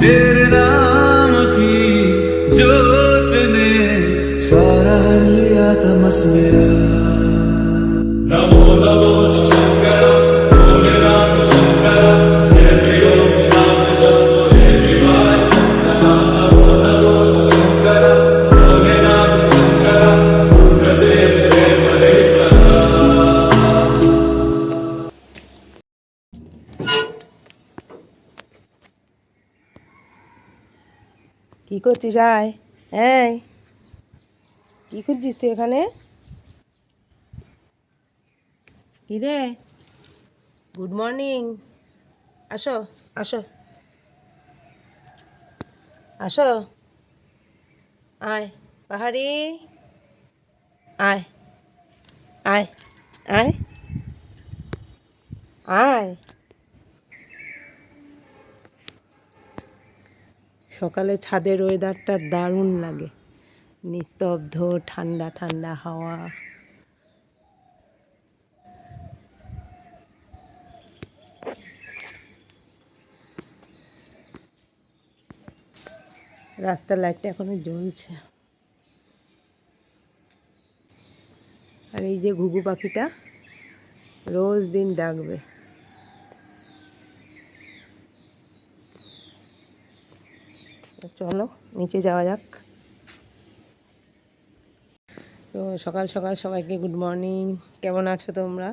तेरे नाम की जोत ने सारा लिया तमस मेरा नमो नमो কি করছিস, আয়। হ্যাঁ কি খুঁজছিস তুই এখানে? কি রে গুড মর্নিং আসো আসো। আসো। আয়, পাহাড়ি। আয় আয় আয়। আয়। সকালে ছাদের ওয়েদারটা দারুণ লাগে। নিস্তব্ধ, ঠান্ডা ঠান্ডা হাওয়া। রাস্তার লাইটটা এখনও জ্বলছে। আর এই যে ঘুঘু পাখিটা, রোজ দিন ডাকবে। চলো, নিচে যাওয়া যাক। তো সকাল সকাল সবাইকে গুড মর্নিং কেমন আছো তোমরা?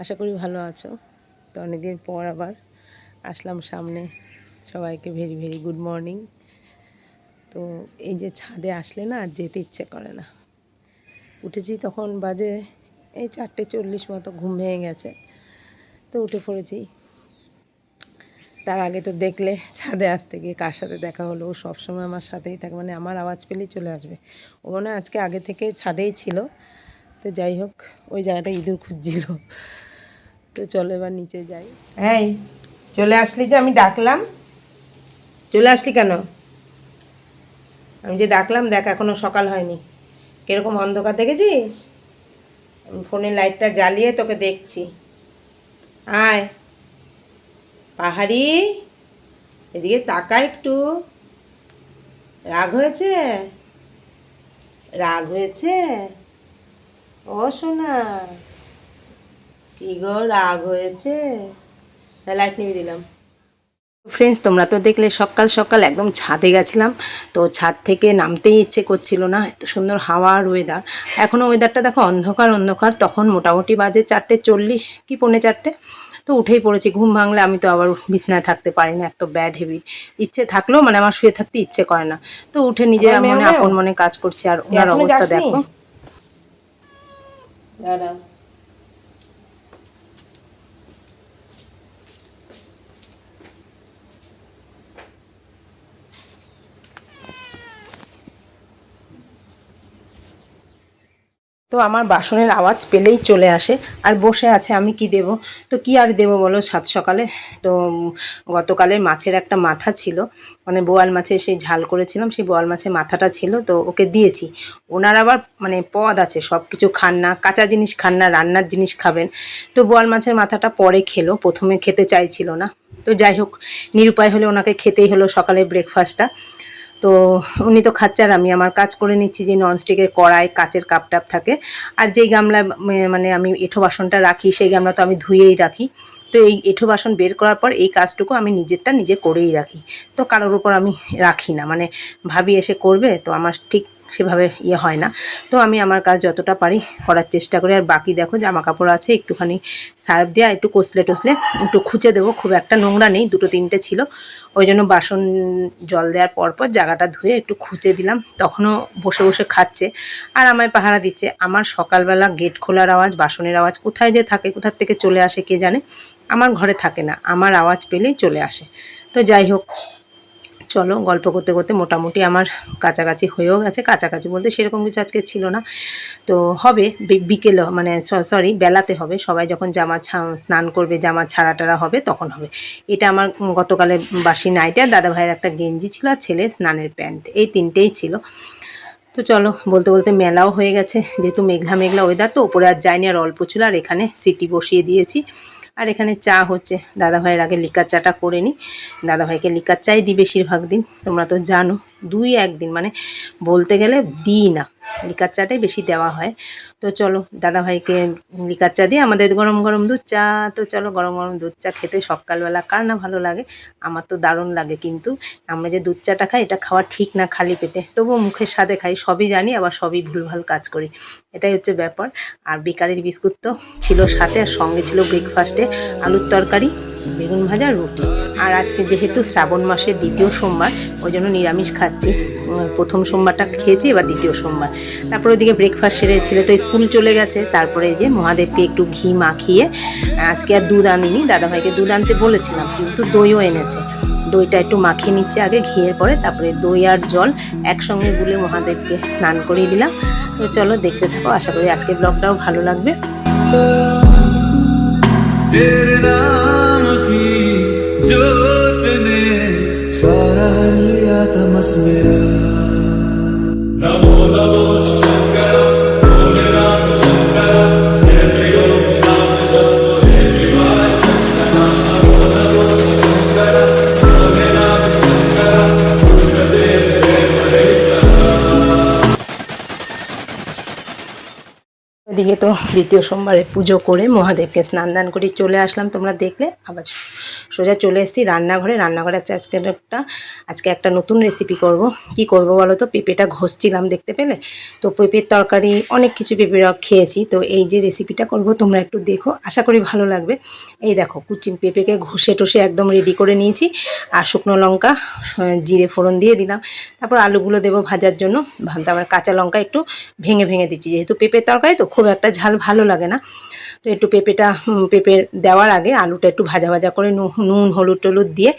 আশা করি ভালো আছো। তো অনেকদিন পর আবার আসলাম সামনে সবাইকে ভেরি ভেরি গুড মর্নিং তো এই যে ছাদে আসলে না, আর যেতে ইচ্ছে করে না। উঠেছি তখন বাজে, এই চারটে চল্লিশ মতো, ঘুম ভেঙে গেছে। তো উঠে পড়েছি। তার আগে তো দেখলে ছাদে আসতে গিয়ে কার সাথে দেখা হলো? ও সবসময় আমার সাথেই থাকে মানে আমার আওয়াজ পেলেই চলে আসবে। ও মনে হয় আজকে আগে থেকে ছাদেই ছিল। তো যাই হোক, ওই জায়গাটা ইঁদুর খুঁজছিল। তো চলো এবার নিচে যাই। এই, চলে আসলি যে, আমি ডাকলাম। চলে আসলি কেন? আমি যে ডাকলাম, দেখ এখনও সকাল হয়নি। কীরকম অন্ধকার দেখেছিস? আমি ফোনে লাইটটা জ্বালিয়ে তোকে দেখছি। আয়। পাহাড়ি? এদিকে তাকা একটু। রাগ হয়েছে? রাগ হয়েছে? ও সোনা, কি গো রাগ হয়েছে? লাইট নিয়ে দিলাম। ফ্রেন্ডস তোমরা তো দেখলে সকাল সকাল একদম ছাদে গেছিলাম। তো ছাদ থেকে নামতেই ইচ্ছে করছিল না, এত সুন্দর হাওয়া আর ওয়েদার এখনও ওয়েদারটা দেখো অন্ধকার অন্ধকার। তখন মোটামুটি বাজে চারটে চল্লিশ, কি, পৌনে চারটে? তো উঠেই পড়েছি ঘুম ভাঙলে আমি তো আবার বিছনায় থাকতে পারি না একটা ব্যাড হেভি ইচ্ছে থাকলেও মানে আমার শুয়ে থাকতে ইচ্ছে করে না। তো উঠে নিজের মনে আপন মনে কাজ করছি আর ওনার অবস্থা দেখো। দাঁড়াও। তো আমার বাসনের আওয়াজ পেলেই চলে আসে। আর বসে আছে, আমি কি দেব? তো কি আর দেব বলো? সাত সকালে তো গতকালের মাছের একটা মাথা ছিল। মানে বোয়াল মাছের সেই ঝাল করেছিলাম, সেই বোয়াল মাছের মাথাটা ছিল, তো ওকে দিয়েছি। ওনার আবার মানে পদ আছে সব কিছু খান না, কাঁচা জিনিস খান না, রান্নার জিনিস খাবেন। তো বোয়াল মাছের মাথাটা পরে খেলো, প্রথমে খেতে চাইছিল না। তো যাই হোক, নিরুপায় হলে ওনাকে খেতেই হলো সকালে ব্রেকফাস্টটা তো উনি তো খাচ্ছে আর আমি আমার কাজ করে নিচ্ছি যে ননস্টিকের কড়াই, কাচের কাপ টাপ থাকে। আর যেই গামলা মানে আমি এঁঠো বাসনটা রাখি, সেই গামলা তো আমি ধুয়েই রাখি। তো এই এঁঠো বাসন বের করার পর এই কাজটুকু আমি নিজেরটা নিজে করেই রাখি। তো কারোর উপর আমি রাখি না। মানে ভাবি এসে করবে, তো আমার ঠিক সেভাবে ইয়ে হয় না। তো আমি আমার কাজ যতটা পারি করার চেষ্টা করি। আর বাকি দেখো জামা কাপড় আছে, একটুখানি সার্ফ দিয়ে আর একটু কষলে টসলে একটু খুঁচে দেবো। খুব একটা নোংরা নেই, দুটো তিনটে ছিল। ওই জন্য বাসন জল দেওয়ার পর পর জায়গাটা ধুয়ে একটু খুঁচে দিলাম। তখনও বসে বসে খাচ্ছে। আর আমায় পাহারা দিচ্ছে, আমার সকালবেলা গেট খোলার আওয়াজ, বাসনের আওয়াজ কোথায় যে থাকে, কোথার থেকে চলে আসে কে জানে? আমার ঘরে থাকে না, আমার আওয়াজ পেলেই চলে আসে। তো যাই হোক চলো গল্প করতে করতে মোটামুটি আমার কাছাকাছি হয়েও গেছে। কাছাকাছি বলতে সেরকম কিছু আজকে ছিল না। তো হবে বিকেলে মানে সরি বেলাতে হবে। সবাই যখন জামা স্নান করবে, জামা ছাড়া টাড়া হবে, তখন হবে। এটা আমার গতকালে বাসি নাইটে দাদা ভাইয়ের একটা গেঞ্জি ছিল আর ছেলে স্নানের প্যান্ট। এই তিনটেই ছিল। তো চলো, বলতে বলতে মেলাও হয়ে গেছে। যেহেতু মেঘলা মেঘলা ওয়েদার তো ওপরে আর যায়নি আর অল্প ছিল আর এখানে সিটি বসিয়ে দিয়েছি। আর এখানে চা হচ্ছে। দাদাভাইয়ের আগে লিকার চাটা করে নিই দাদাভাইকে লিকার চাই দিই বেশিরভাগ দিন। তোমরা তো জানো, দুই একদিন মানে বলতে গেলে দিই না। লিকার চাটাই বেশি দেওয়া হয়। তো চলো, দাদাভাইকে লিকার চা দিয়ে আমাদের গরম গরম দুধ চা। তো চলো, গরম গরম দুধ চা খেতে সকালবেলা। কার না ভালো লাগে? আমার তো দারুণ লাগে কিন্তু। আমরা যে দুধ চাটা খাই, এটা খাওয়া ঠিক না খালি পেটে। তবুও মুখের স্বাদে খাই, সবই জানি, আবার সবই ভুলভাল কাজ করি। এটাই হচ্ছে ব্যাপার। আর বেকারির বিস্কুট তো ছিল সাথে, আর সঙ্গে ছিল ব্রেকফাস্টে আলুর তরকারি। বেগুন ভাজা রুটি আর আজকে যেহেতু শ্রাবণ মাসের দ্বিতীয় সোমবার ওই জন্য নিরামিষ খাচ্ছি উম, প্রথম সোমবারটা খেয়েছি এবার দ্বিতীয় সোমবার তারপর ওদিকে ব্রেকফাস্ট সেরে ছেলে তো স্কুল চলে গেছে তারপরে এই যে মহাদেবকে একটু ঘি মাখিয়ে আজকে আর দুধ আনিনি দাদাভাইকে দুধ আনতে বলেছিলাম কিন্তু দইও এনেছে দইটা একটু মাখিয়ে নিচ্ছে আগে ঘিয়ের পরে তারপরে দই আর জল একসঙ্গে গুলে মহাদেবকে স্নান করিয়ে দিলাম তো চলো দেখতে থাকো আশা করি আজকে ব্লগটাও ভালো লাগবে तेरे नाम की जोत ने सारा हर लिया तमस मेरा नमो नमो ওদিকে তো দ্বিতীয় সোমবারে পুজো করে মহাদেবকে স্নান দান করে চলে আসলাম। তোমরা দেখলে আবার সোজা চলে এসেছি রান্নাঘরে। রান্নাঘরে আজকে একটা আজকে একটা নতুন রেসিপি করব। কি করব বলো তো? পেঁপেটা ঘষছিলাম, দেখতে পেলে? তো পেঁপের তরকারি, অনেক কিছু পেঁপে রক খেয়েছি। তো এই যে রেসিপিটা করব, তোমরা একটু দেখো। আশা করি ভালো লাগবে। এই দেখো কুচি পেঁপেকে ঘষে টষে একদম রেডি করে নিয়েছি। আর শুকনো লঙ্কা জিরে ফোড়ন দিয়ে দিলাম। তারপর আলুগুলো দেবো ভাজার জন্য। তারপর কাঁচা লঙ্কা একটু ভেঙে ভেঙে দিচ্ছি। যেহেতু পেঁপের তরকারি তো খুব একটা ঝাল ভালো লাগে না। তো একটু পেঁপেটা পেঁপে দেওয়ার আগে আলুটা একটু ভাজা ভাজা করে নুন হলুদ টলুদ দিয়ে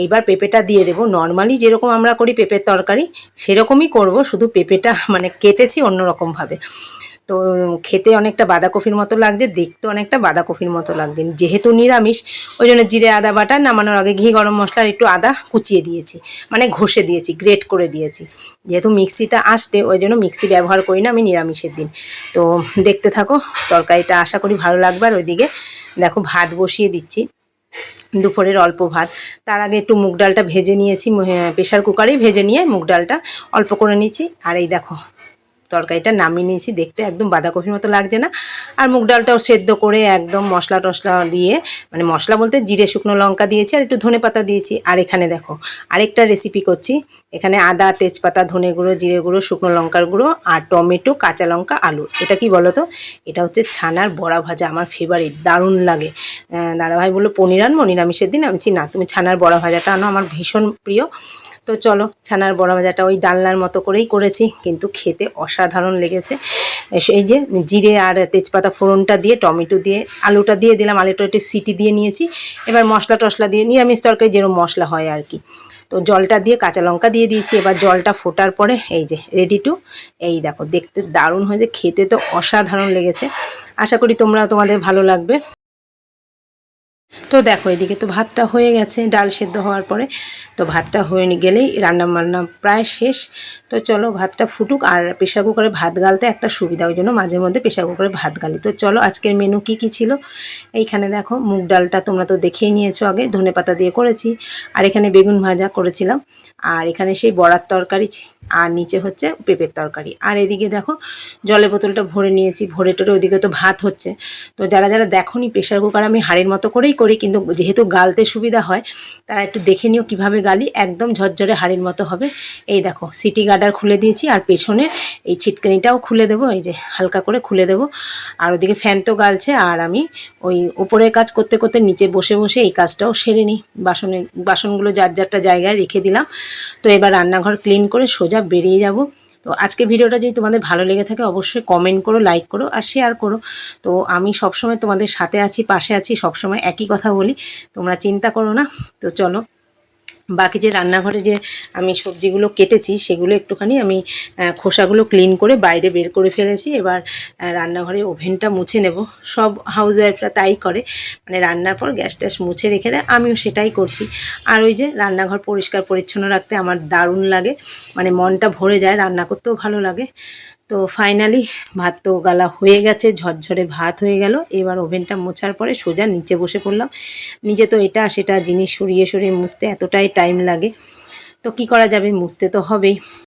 এইবার পেঁপেটা দিয়ে দেবো। নর্মালি যেরকম আমরা করি পেঁপের তরকারি, সেরকমই করব। শুধু পেঁপেটা মানে কেটেছি অন্যরকমভাবে। তো খেতে অনেকটা বাঁধাকপির মতো লাগছে, দেখতে অনেকটা বাঁধাকপির মতো লাগছে। যেহেতু নিরামিষ, ওই জন্য জিরে, আদা, বাটা নামানোর আগে ঘি, গরম মশলা একটু আদা কুচিয়ে দিয়েছি। মানে ঘষে দিয়েছি, গ্রেট করে দিয়েছি। যেহেতু মিক্সিটা আসতে ওই জন্য মিক্সি ব্যবহার করি না আমি নিরামিষের দিন। তো দেখতে থাকো, তরকারিটা আশা করি ভালো লাগবে। আর ওইদিকে দেখো ভাত বসিয়ে দিচ্ছি, দুপুরের অল্প ভাত। তার আগে একটু মুগ ডালটা ভেজে নিয়েছি প্রেশার কুকারেই ভেজে নিয়ে মুগ ডালটা অল্প করে নিয়েছি আর এই দেখো তরকারিটা নামিয়ে নিয়েছি। দেখতে একদম বাঁধাকপির মতো লাগছে না। আর মুগ ডালটাও সেদ্ধ করে একদম মশলা টশলা দিয়ে মানে মশলা বলতে জিরে, শুকনো লঙ্কা দিয়েছি আর একটু ধনে পাতা দিয়েছি। আর এখানে দেখো, আরেকটা রেসিপি করছি। এখানে আদা, তেজপাতা, ধনে গুঁড়ো, জিরে গুঁড়ো, শুকনো লঙ্কার গুঁড়ো আর টমেটো, কাঁচা লঙ্কা, আলু। এটা কি বলো তো এটা হচ্ছে ছানার বড়া ভাজা, আমার ফেভারিট দারুণ লাগে। দাদাভাই বলল, পনির আনব? নিরামিষের দিন? আমি না, তুমি ছানার বড়া ভাজাটা আনো, আমার ভীষণ প্রিয়। তো চলো, ছানার বড়া ভাজাটা ওই ডালনার মতো করেই করেছি, কিন্তু খেতে অসাধারণ লেগেছে। সেই যে জিরে আর তেজপাতা ফোড়নটা দিয়ে, টমেটো দিয়ে, আলুটা দিয়ে দিলাম, আলুটা একটু সিটি দিয়ে নিয়েছি। এবার মশলা টশলা দিয়ে, নিরামিষ তরকারি যেরকম মশলা হয় আর কি। তো জলটা দিয়ে কাঁচা লঙ্কা দিয়ে দিয়েছি, এবার জলটা ফোটার পরে এই যে রেডি টু এই দেখো দেখতে দারুণ হয়েছে, খেতে তো অসাধারণ লেগেছে। আশা করি তোমরা তোমাদের ভালো লাগবে। তো দেখো, এদিকে তো ভাতটা হয়ে গেছে, ডাল সেদ্ধ হওয়ার পরে। তো ভাতটা হয়ে গেলেই রান্না বান্না প্রায় শেষ। তো চলো ভাতটা ফুটুক, আর প্রেশার কুকারে ভাত গালতে একটা সুবিধা, ওই জন্য মাঝে মধ্যে প্রেশার কুকারে ভাত গালি। তো চলো, আজকের মেনু কি কি ছিল? এইখানে দেখো, মুগ ডালটা তোমরা তো দেখেই নিয়েছো আগে ধনে পাতা দিয়ে করেছি। আর এখানে বেগুন ভাজা করেছিলাম। আর এখানে সেই বড়ার তরকারি আর নিচে হচ্ছে পেঁপের তরকারি। আর এদিকে দেখো, জলের বোতলটা ভরে নিয়েছি, ভরে টরে ওদিকে তো ভাত হচ্ছে। তো যারা যারা দেখোনি প্রেশার কুকার আমি হাড়ির মতো করেই করি, কিন্তু যেহেতু গালতে সুবিধা হয়, তারা একটু দেখে নিও কীভাবে গালি, একদম ঝরঝরে হাড়ির মতো হবে। এই দেখো সিটি গার্ডার খুলে দিয়েছি আর পেছনে এই ছিটকানিটাও খুলে দেবো, এই যে হালকা করে খুলে দেবো। আর ওদিকে ফ্যান তো গালছে, আর আমি ওই উপরের কাজ করতে করতে নিচে বসে বসে এই কাজটাও সেরে নিই। বাসনে, বাসনগুলো যার যারটা জায়গায় রেখে দিলাম। তো এবার রান্নাঘর ক্লিন করে সোজা বেরিয়ে যাব। তো আজকে ভিডিওটা যদি তোমাদের ভালো লেগে থাকে, অবশ্যই কমেন্ট করো লাইক করো আর শেয়ার করো। তো আমি সবসময় তোমাদের সাথে আছি, পাশে আছি, সবসময় একই কথা বলি। তোমরা চিন্তা করো না। তো চলো। বাকি যে রান্নাঘরে যে আমি সবজিগুলো কেটেছি, সেগুলো একটুখানি আমি খোসাগুলো ক্লিন করে বাইরে বের করে ফেলেছি। এবার রান্নাঘরে ওভেনটা মুছে নেব। সব হাউস ওয়াইফরা তাই করে। মানে রান্নার পর গ্যাস ট্যাস মুছে রেখে দেয়। আমিও সেটাই করছি। আর ওই যে রান্নাঘর পরিষ্কার পরিচ্ছন্ন রাখতে আমার দারুণ লাগে। মানে মনটা ভরে যায়, রান্না করতেও ভালো লাগে। তো ফাইনালি ভাত তো গালা হয়ে গেছে, ঝরঝরে ভাত হয়ে গেল। এবার ওভেনটা মোছার পরে সোজা নিচে বসে পড়লাম। নিজে তো এটা সেটা জিনিস সরিয়ে সরিয়ে মুছতে এতটাই টাইম লাগে। তো কি করা যাবে? মুছতে তো হবেই।